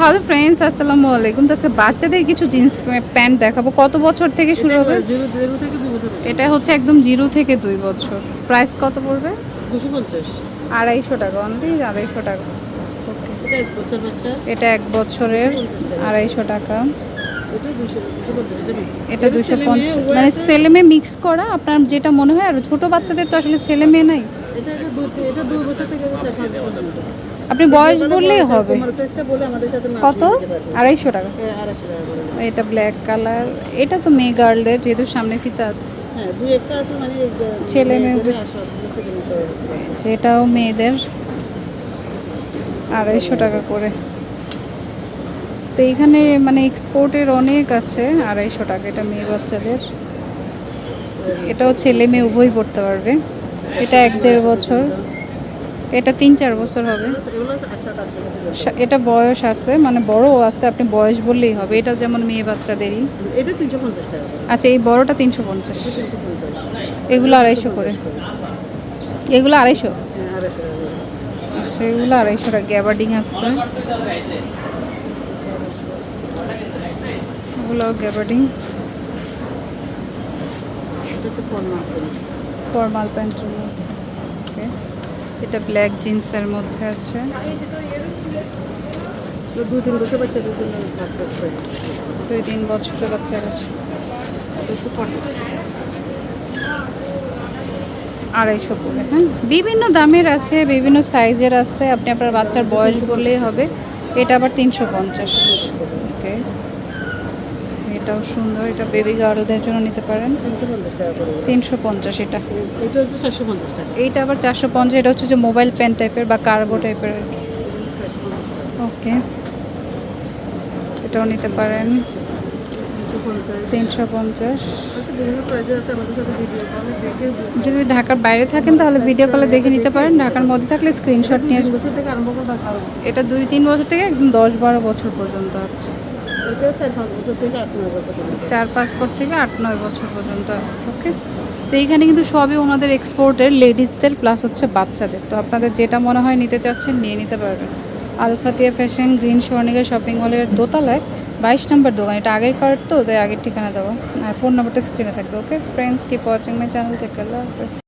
Hello friends আসসালামু আলাইকুম। তো আজকে বাচ্চাদের কিছু জিন্স প্যান্ট দেখাবো। কত বছর থেকে শুরু হবে? এটা হচ্ছে একদম জিরো থেকে দুই বছর। প্রাইস কত পড়বে? দুশো পঞ্চাশ। আড়াইশো টাকা অনলি আড়াইশো টাকা। এটা এক বছরের আড়াইশো টাকা। এটা দুশো পঞ্চাশ মানে। ছেলে মেয়ে মিক্স করা আপনার যেটা মনে হয় আর ছোটো বাচ্চাদের তো আসলে ছেলে মেয়ে নাই। এটা আপনি বয়স বললেই হবে। কত। আড়াইশো টাকা। করে। এটা ব্ল্যাক কালার এটা তো মেয়ে গার্লের যেহেতু সামনে ফিতা আছে। হ্যাঁ মানে ছেলে মেয়ে মেয়েদের। আসো, যেটাও মেয়েদের আড়াইশো টাকা করে। তো এখানে মানে এক্সপোর্টের অনেক আছে আড়াইশো টাকা। এটা মেয়ে বাচ্চাদের। এটাও ছেলে মেয়ে উভয় পড়তে পারবে। এটা এক দেড় বছর। এটা তিন চার বছর হবে। এগুলো এটা বয়স আছে মানে বড় আছে আপনি বয়স বললেই হবে। এটা যেমন মেয়ে বাচ্চাদেরই। এটা তিনশো পঞ্চাশ টাকা আচ্ছা এই বড়টা তিনশো পঞ্চাশ। এগুলো আড়াইশো করে। এগুলো আড়াইশো? হ্যাঁ। আচ্ছা এগুলো আড়াইশো টাকা। গ্যাবার্ডিং আছে। ওগুলো গ্যাবার্ডিং। ফর্মাল মধ্যে। Okay. এটা ব্ল্যাক জিন্সের মধ্যে আছে। দু তিন বছর জন্য ভাগ দুই তিন বছরের আছে। কটন আড়াইশো করে হ্যাঁ? বিভিন্ন দামের আছে বিভিন্ন সাইজের আছে। আপনি আপনার বাচ্চার বয়স বললেই হবে। এটা আবার তিনশো পঞ্চাশ। ওকে এটাও সুন্দর এটা বেবি গার্লদের জন্য নিতে পারেন। তিনশো পঞ্চাশ এটা। এটা হচ্ছে চারশো পঞ্চাশ টাকা। এইটা আবার চারশো পঞ্চাশ এটা হচ্ছে যে মোবাইল পেন টাইপের বা কার্গো টাইপের আর কি ওকে এটাও নিতে পারেন। তিনশো পঞ্চাশ। দেখে যদি ঢাকার বাইরে থাকেন তাহলে ভিডিও কলে দেখে নিতে পারেন। ঢাকার মধ্যে থাকলে স্ক্রিনশট নিয়ে এটা দুই তিন বছর থেকে একদম দশ বারো বছর পর্যন্ত আছে। চার পাঁচ বছর থেকে আট নয় বছর পর্যন্ত আছে ওকে তো এইখানে কিন্তু সবই ওনাদের এক্সপোর্টের লেডিসদের প্লাস হচ্ছে বাচ্চাদের। তো আপনাদের যেটা মনে হয় নিতে চাচ্ছেন, নিয়ে নিতে পারবেন। আলফাতিয়া ফ্যাশন গ্রিন স্বর্ণিকা শপিং মলের দোতলায় বাইশ নম্বর দোকান। এটা আগের কার্ড তো তাই আগের ঠিকানা দেওয়া। আর ফোন নাম্বারটা স্ক্রিনে থাকবে okay friends keep watching my channel